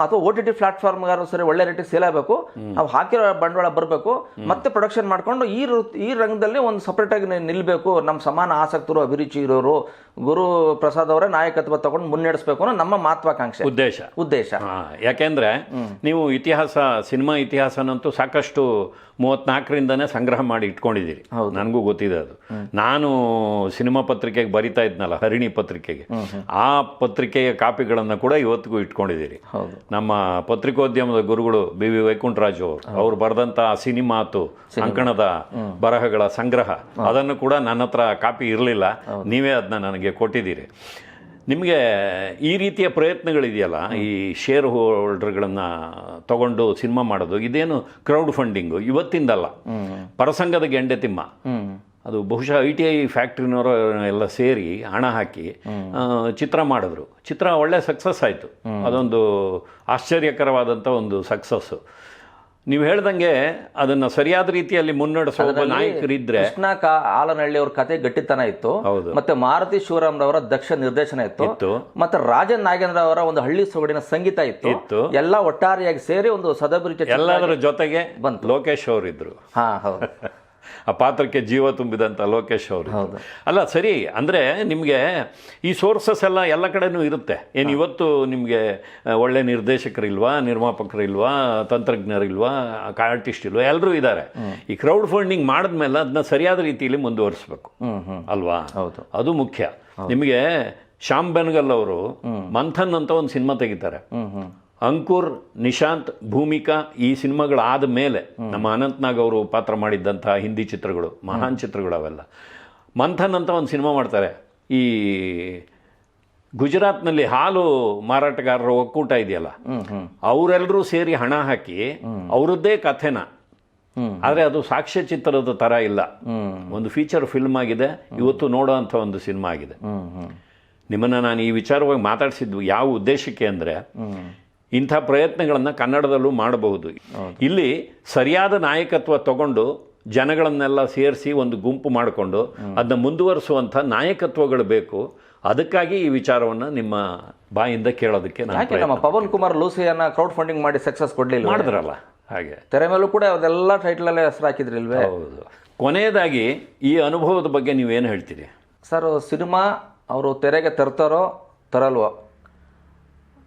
ಅಥವಾ ಓ ಟಿ ಟಿ ಪ್ಲಾಟ್ಫಾರ್ಮ್ಗಾರು ಸರಿ ಒಳ್ಳೆ ರೇಟಿಗೆ ಸೇಲ್ ಆಗಬೇಕು. ನಾವು ಹಾಕಿರೋ ಬಂಡವಾಳ ಬರಬೇಕು. ಮತ್ತೆ ಪ್ರೊಡಕ್ಷನ್ ಮಾಡ್ಕೊಂಡು ಈ ಈ ರಂಗದಲ್ಲಿ ಒಂದು ಸಪ್ರೇಟಾಗಿ ನಿಲ್ಲಬೇಕು ನಮ್ಮ ಸಮಾನ ಆಸಕ್ತರು ಅಭಿರುಚಿ ಇರೋರು ಗುರು ಪ್ರಸಾದ್ ಅವರೇ ನಾಯಕತ್ವ ತಗೊಂಡು ಮುನ್ನಡೆಸಬೇಕು ಅನ್ನೋ ನಮ್ಮ ಮಹತ್ವಾಕಾಂಕ್ಷೆ. ಉದ್ದೇಶ. ಉದ್ದೇಶ. ಯಾಕೆಂದ್ರೆ ನೀವು ಇತಿಹಾಸ ಸಿನಿಮಾ ಇತಿಹಾಸನಂತೂ ಸಾಕಷ್ಟು ಮೂವತ್ನಾಲ್ಕರಿಂದನೇ ಸಂಗ್ರಹ ಮಾಡಿ ಇಟ್ಕೊಂಡಿದ್ದೀರಿ. ನನಗೂ ಗೊತ್ತಿದೆ ಅದು. ನಾನು ಸಿನಿಮಾ ಪತ್ರಿಕೆಗೆ ಬರಿತಾ ಇದ್ನಲ್ಲ ಹರಿಣಿ ಪತ್ರಿಕೆಗೆ. ಆ ಪತ್ರಿಕೆಯ ಕಾಪಿಗಳನ್ನು ಕೂಡ ಇವತ್ತಿಗೂ ಇಟ್ಕೊಂಡಿದ್ದೀರಿ. ಹೌದು. ನಮ್ಮ ಪತ್ರಿಕೋದ್ಯಮದ ಗುರುಗಳು ಬಿ ವಿ ವೈಕುಂಠರಾಜು ಅವರು. ಅವರು ಬರೆದಂತಹ ಸಿನಿಮಾತು ಅಂಕಣದ ಬರಹಗಳ ಸಂಗ್ರಹ. ಅದನ್ನು ಕೂಡ ನನ್ನ ಹತ್ರ ಕಾಪಿ ಇರಲಿಲ್ಲ. ನೀವೇ ಅದನ್ನ ನನಗೆ ಕೊಟ್ಟಿದ್ದೀರಿ. ನಿಮಗೆ ಈ ರೀತಿಯ ಪ್ರಯತ್ನಗಳಿದೆಯಲ್ಲ ಈ ಶೇರ್ ಹೋಲ್ಡರ್ಗಳನ್ನು ತಗೊಂಡು ಸಿನಿಮಾ ಮಾಡೋದು ಇದೇನು ಕ್ರೌಡ್ ಫಂಡಿಂಗು ಇವತ್ತಿಂದಲ್ಲ ಪರಸಂಗದ ಗೆಂಡೆ ತಿಮ್ಮ. ಅದು ಬಹುಶಃ ಐ ಟಿ ಐ ಫ್ಯಾಕ್ಟ್ರಿನವರು ಎಲ್ಲ ಸೇರಿ ಹಣ ಹಾಕಿ ಚಿತ್ರ ಮಾಡಿದ್ರು. ಚಿತ್ರ ಒಳ್ಳೆ ಸಕ್ಸಸ್ ಆಯಿತು. ಅದೊಂದು ಆಶ್ಚರ್ಯಕರವಾದಂಥ ಒಂದು ಸಕ್ಸಸ್ಸು ನೀವು ಹೇಳ್ದಂಗೆ ಅದನ್ನು ಸರಿಯಾದ ರೀತಿಯಲ್ಲಿ ಮುನ್ನಡೆಸೋ ನಾಯಕರಿದ್ರೆ ಕೃಷ್ಣ ಕಾ ಆಲನಹಳ್ಳಿ ಅವ್ರ ಕತೆ ಗಟ್ಟಿತನ ಇತ್ತು. ಹೌದು. ಮತ್ತೆ ಮಾರುತಿ ಶಿವರಾಮ್ರವರ ದಕ್ಷ ನಿರ್ದೇಶನ ಇತ್ತು. ಇತ್ತು. ಮತ್ತೆ ರಾಜನ್ ನಾಗೇಂದ್ರ ಅವರ ಒಂದು ಹಳ್ಳಿ ಸೊಗಡಿನ ಸಂಗೀತ ಇತ್ತು. ಇತ್ತು. ಎಲ್ಲ ಒಟ್ಟಾರೆಯಾಗಿ ಸೇರಿ ಒಂದು ಸದಭಿರುಚಿ ಎಲ್ಲದರ ಜೊತೆಗೆ ಬಂತು. ಲೋಕೇಶ್ ಅವರಿದ್ರು. ಹಾ ಹೌದು. ಆ ಪಾತ್ರಕ್ಕೆ ಜೀವ ತುಂಬಿದಂಥ ಲೋಕೇಶ್ ಅವರು ಹೌದು. ಅಲ್ಲ ಸರಿ ಅಂದರೆ ನಿಮಗೆ ಈ ಸೋರ್ಸಸ್ ಎಲ್ಲ ಎಲ್ಲ ಕಡೆನೂ ಇರುತ್ತೆ. ಏನು ಇವತ್ತು ನಿಮಗೆ ಒಳ್ಳೆ ನಿರ್ದೇಶಕರಿಲ್ವಾ ನಿರ್ಮಾಪಕರಿಲ್ವಾ ತಂತ್ರಜ್ಞರಿಲ್ವಾ ಆರ್ಟಿಸ್ಟ್ ಇಲ್ವಾ ಎಲ್ಲರೂ ಇದ್ದಾರೆ. ಈ ಕ್ರೌಡ್ ಫಂಡಿಂಗ್ ಮಾಡಿದ್ಮೇಲೆ ಅದನ್ನ ಸರಿಯಾದ ರೀತಿಯಲ್ಲಿ ಮುಂದುವರಿಸಬೇಕು. ಅಲ್ವಾ? ಹೌದು. ಅದು ಮುಖ್ಯ. ನಿಮಗೆ ಶ್ಯಾಮ್ ಬೆನಗಲ್ ಅವರು ಮಂಥನ್ ಅಂತ ಒಂದು ಸಿನಿಮಾ ತೆಗಿತಾರೆ. ಅಂಕುರ್ ನಿಶಾಂತ್ ಭೂಮಿಕಾ ಈ ಸಿನಿಮಾಗಳಾದ ಮೇಲೆ ನಮ್ಮ ಅನಂತ್ನಾಗ್ ಅವರು ಪಾತ್ರ ಮಾಡಿದ್ದಂತಹ ಹಿಂದಿ ಚಿತ್ರಗಳು ಮಹಾನ್ ಚಿತ್ರಗಳು ಅವೆಲ್ಲ. ಮಂಥನ್ ಅಂತ ಒಂದು ಸಿನಿಮಾ ಮಾಡ್ತಾರೆ. ಈ ಗುಜರಾತ್ನಲ್ಲಿ ಹಾಲು ಮಾರಾಟಗಾರರ ಒಕ್ಕೂಟ ಇದೆಯಲ್ಲ ಅವರೆಲ್ಲರೂ ಸೇರಿ ಹಣ ಹಾಕಿ ಅವರದ್ದೇ ಕಥೆನ. ಆದರೆ ಅದು ಸಾಕ್ಷ್ಯ ಚಿತ್ರದ ಥರ ಇಲ್ಲ. ಒಂದು ಫೀಚರ್ ಫಿಲ್ಮ್ ಆಗಿದೆ ಇವತ್ತು ನೋಡೋ ಅಂಥ ಒಂದು ಸಿನಿಮಾ ಆಗಿದೆ. ನಿಮ್ಮನ್ನು ನಾನು ಈ ವಿಚಾರವಾಗಿ ಮಾತಾಡಿಸಿದ್ದು ಯಾವ ಉದ್ದೇಶಕ್ಕೆ ಅಂದರೆ ಇಂಥ ಪ್ರಯತ್ನಗಳನ್ನು ಕನ್ನಡದಲ್ಲೂ ಮಾಡಬಹುದು. ಇಲ್ಲಿ ಸರಿಯಾದ ನಾಯಕತ್ವ ತಗೊಂಡು ಜನಗಳನ್ನೆಲ್ಲ ಸೇರಿಸಿ ಒಂದು ಗುಂಪು ಮಾಡಿಕೊಂಡು ಅದನ್ನ ಮುಂದುವರಿಸುವಂಥ ನಾಯಕತ್ವಗಳು ಬೇಕು. ಅದಕ್ಕಾಗಿ ಈ ವಿಚಾರವನ್ನು ನಿಮ್ಮ ಬಾಯಿಂದ ಕೇಳೋದಕ್ಕೆ ನಾನು ನಮ್ಮ ಪವನ್ ಕುಮಾರ್ ಲೂಸಿಯನ್ನ ಕ್ರೌಡ್ ಫಂಡಿಂಗ್ ಮಾಡಿ ಸಕ್ಸಸ್ ಕೊಡಲಿಲ್ಲ ಮಾಡಿದ್ರಲ್ಲ ಹಾಗೆ. ತೆರೆ ಮೇಲೂ ಕೂಡ ಅದೆಲ್ಲ ಟೈಟಲ್ ಅಲ್ಲೇ ಹೆಸರು ಹಾಕಿದ್ರಿಲ್ವೇ? ಹೌದು. ಕೊನೆಯದಾಗಿ ಈ ಅನುಭವದ ಬಗ್ಗೆ ನೀವೇನು ಹೇಳ್ತೀರಿ? ಸರ್ ಸಿನಿಮಾ ಅವರು ತೆರೆಗೆ ತರ್ತಾರೋ ತರಲ್ವೋ?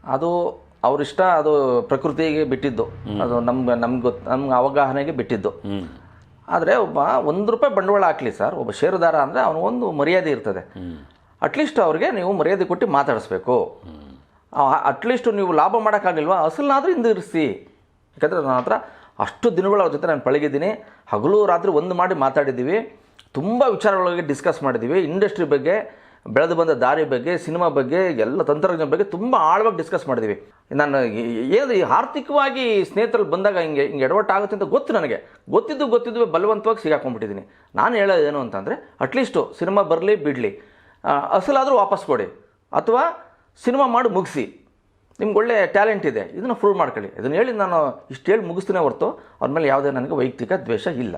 ಅದು ಅವ್ರಿಷ್ಟ ಅದು ಪ್ರಕೃತಿಗೆ ಬಿಟ್ಟಿದ್ದು. ಅದು ನಮ್ಗೆ ನಮ್ಗೆ ಗೊತ್ತು ನಮ್ಗೆ ಅವಗಾಹನೆಗೆ ಬಿಟ್ಟಿದ್ದು. ಆದರೆ ಒಬ್ಬ ಒಂದು ರೂಪಾಯಿ ಬಂಡವಾಳ ಹಾಕ್ಲಿ ಸರ್ ಒಬ್ಬ ಷೇರುದಾರ ಅಂದರೆ ಅವನಿಗೊಂದು ಮರ್ಯಾದೆ ಇರ್ತದೆ. ಅಟ್ಲೀಸ್ಟ್ ಅವ್ರಿಗೆ ನೀವು ಮರ್ಯಾದೆ ಕೊಟ್ಟು ಮಾತಾಡಿಸ್ಬೇಕು. ಅಟ್ಲೀಸ್ಟ್ ನೀವು ಲಾಭ ಮಾಡೋಕ್ಕಾಗಿಲ್ವಾ? ಅಸಲನಾದರೂ ಹಿಂದಿರಿಸಿ. ಯಾಕಂದರೆ ನನ್ನ ಹತ್ರ ಅಷ್ಟು ದಿನಗಳ ಅವ್ರ ಜೊತೆ ನಾನು ಪಳಗಿದ್ದೀನಿ. ಹಗಲು ರಾತ್ರಿ ಒಂದು ಮಾಡಿ ಮಾತಾಡಿದ್ದೀವಿ. ತುಂಬ ವಿಚಾರಗಳ ಬಗ್ಗೆ ಡಿಸ್ಕಸ್ ಮಾಡಿದ್ದೀವಿ. ಇಂಡಸ್ಟ್ರಿ ಬಗ್ಗೆ ಬೆಳೆದು ಬಂದ ದಾರಿ ಬಗ್ಗೆ, ಸಿನಿಮಾ ಬಗ್ಗೆ, ಎಲ್ಲ ತಂತ್ರಜ್ಞಾನ ಬಗ್ಗೆ ತುಂಬ ಆಳವಾಗಿ ಡಿಸ್ಕಸ್ ಮಾಡಿದ್ವಿ. ನಾನು ಏನು ಆರ್ಥಿಕವಾಗಿ ಸ್ನೇಹಿತರಲ್ಲಿ ಬಂದಾಗ ಹಿಂಗೆ ಹಿಂಗೆ ಎಡವಟ್ಟು ಆಗುತ್ತೆ ಅಂತ ಗೊತ್ತು ನನಗೆ. ಗೊತ್ತಿದ್ದು ಗೊತ್ತಿದ್ದು ಬಲವಂತವಾಗಿ ಸಿಗಾಕೊಂಡ್ಬಿಟ್ಟಿದ್ದೀನಿ ನಾನು ಹೇಳೋದು ಏನು ಅಂತಂದರೆ ಅಟ್ಲೀಸ್ಟು ಸಿನಿಮಾ ಬರಲಿ, ಬಿಡಲಿ. ಅಸಲಾದರೂ ವಾಪಸ್ ಕೊಡಿ. ಅಥವಾ ಸಿನಿಮಾ ಮಾಡಿ, ಮುಗಿಸಿ. ನಿಮ್ಗೆ ಒಳ್ಳೆ ಟ್ಯಾಲೆಂಟ್ ಇದೆ, ಇದನ್ನು ಪ್ರೂವ್ ಮಾಡ್ಕೊಳ್ಳಿ. ಇದನ್ನು ಹೇಳಿ ನಾನು ಇಷ್ಟು ಹೇಳಿ ಮುಗಿಸ್ತೀನಿ ಹೊರತು, ಅವ್ರ ಮೇಲೆ ಯಾವುದೇ ನನಗೆ ವೈಯಕ್ತಿಕ ದ್ವೇಷ ಇಲ್ಲ.